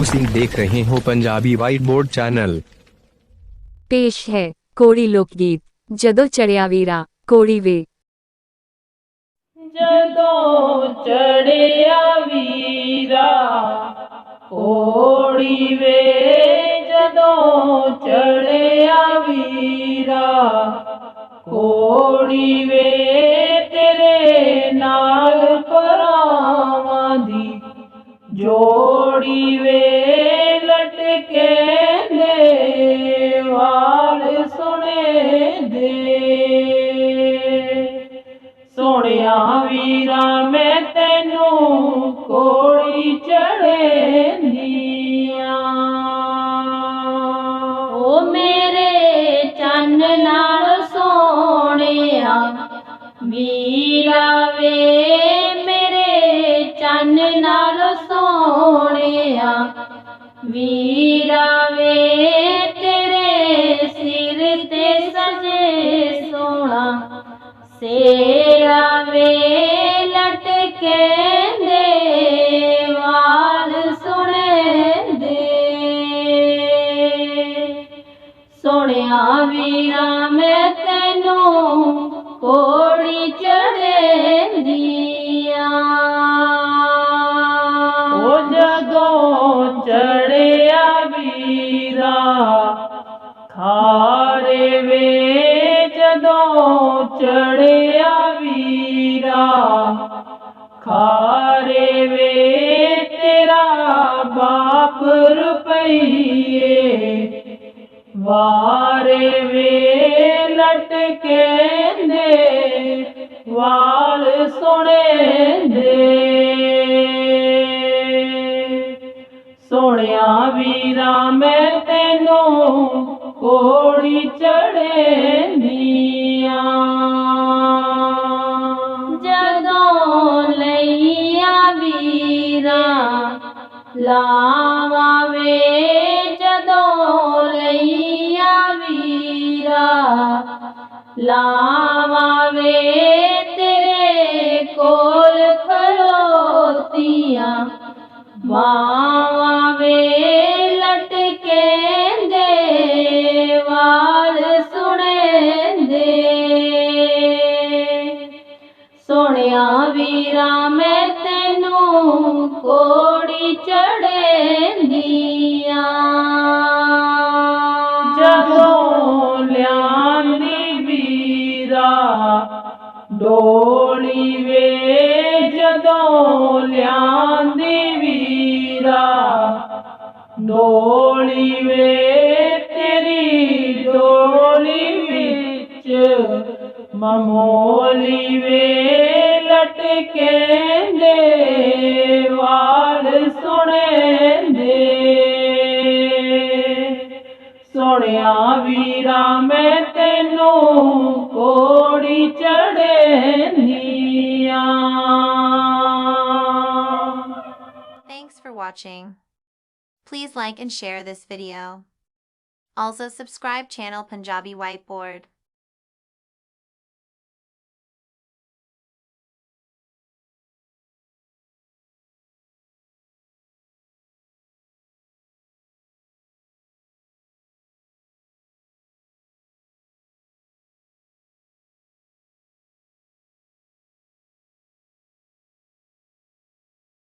ਤੁਸੀਂ ਦੇਖ ਰਹੇ ਹੋ ਪੰਜਾਬੀ ਵਾਈਟ ਬੋਰਡ ਚੈਨਲ ਪੇਸ਼ ਹੈ ਕੋੜੀ ਲੋਕ ਗੀਤ ਜਦੋਂ ਚੜਿਆ ਵੀਰਾ ਕੋੜੀ ਵੇ ਜਦੋਂ ਚੜਿਆ ਵੀਰਾ ਕੋੜੀ ਵੇ ਜਦੋਂ ਚੜਿਆ ਵੀਰਾ ਕੋੜੀ ਵੇ ਵੀਰਾ ਮੈਂ ਤੈਨੂੰ ਕੋੜੀ ਚੜੇ ਦੀਆਂ ਓ ਮੇਰੇ ਚੰਨ ਨਾਲ ਸੋਹਣਿਆ ਵੀਰਾ ਵੇ, ਮੇਰੇ ਚੰਨ ਨਾਲ ਸੋਹਣਿਆ ਵੀਰਾ कंद सु वीरां मैं तैनू घोड़ी चढ़ जदो चढ़िया वीरा खारे वे जदो चढ़िया वीरा ਜਦੋਂ ਵੇ ਤੇਰਾ ਬਾਪ ਰੁਪਈਏ। ਵਾਰੇ ਵੇ ਲਟਕੇ ਦੇ ਵਾਲ ਸੁਣੇ ਦੇ ਸੋਹਣਿਆ ਵੀਰਾ, ਮੈਂ ਤੈਨੂੰ ਕੋੜੀ ਚੜੇ ਲਾਵਾ ਵੇ ਜਦੋਂ ਲਈਆ ਵੀਰਾ। ਲਾਵਾ ਵੇ ਤੇਰੇ ਕੋਲ ਖਲੋਤੀਆਂ ਬਾਵਾ ਵੇ ਲਟਕੇ ਦੇ ਵਾਲ ਸੁਣੇ ਦੇ ਸੋਹਣਿਆ ਵੀਰਾ, ਮੈਂ ਤੈਨੂੰ ਡੋਲੀ ਵੇ, ਤੇਰੀ ਡੋਲੀ ਵਿੱਚ ਮਮੋਲੀ ਵੇ, ਲਟਕੇ ਦੇ ਵਾਲ ਸੁਣੇ ਦੇ ਸੋਹਣਿਆ ਵੀਰਾ, ਮੈਂ ਤੈਨੂੰ ਕੋੜੀ ਚੜੇ ਦੀਆਂ Thanks for watching. Please like and share this video. Also subscribe channel Punjabi Whiteboard.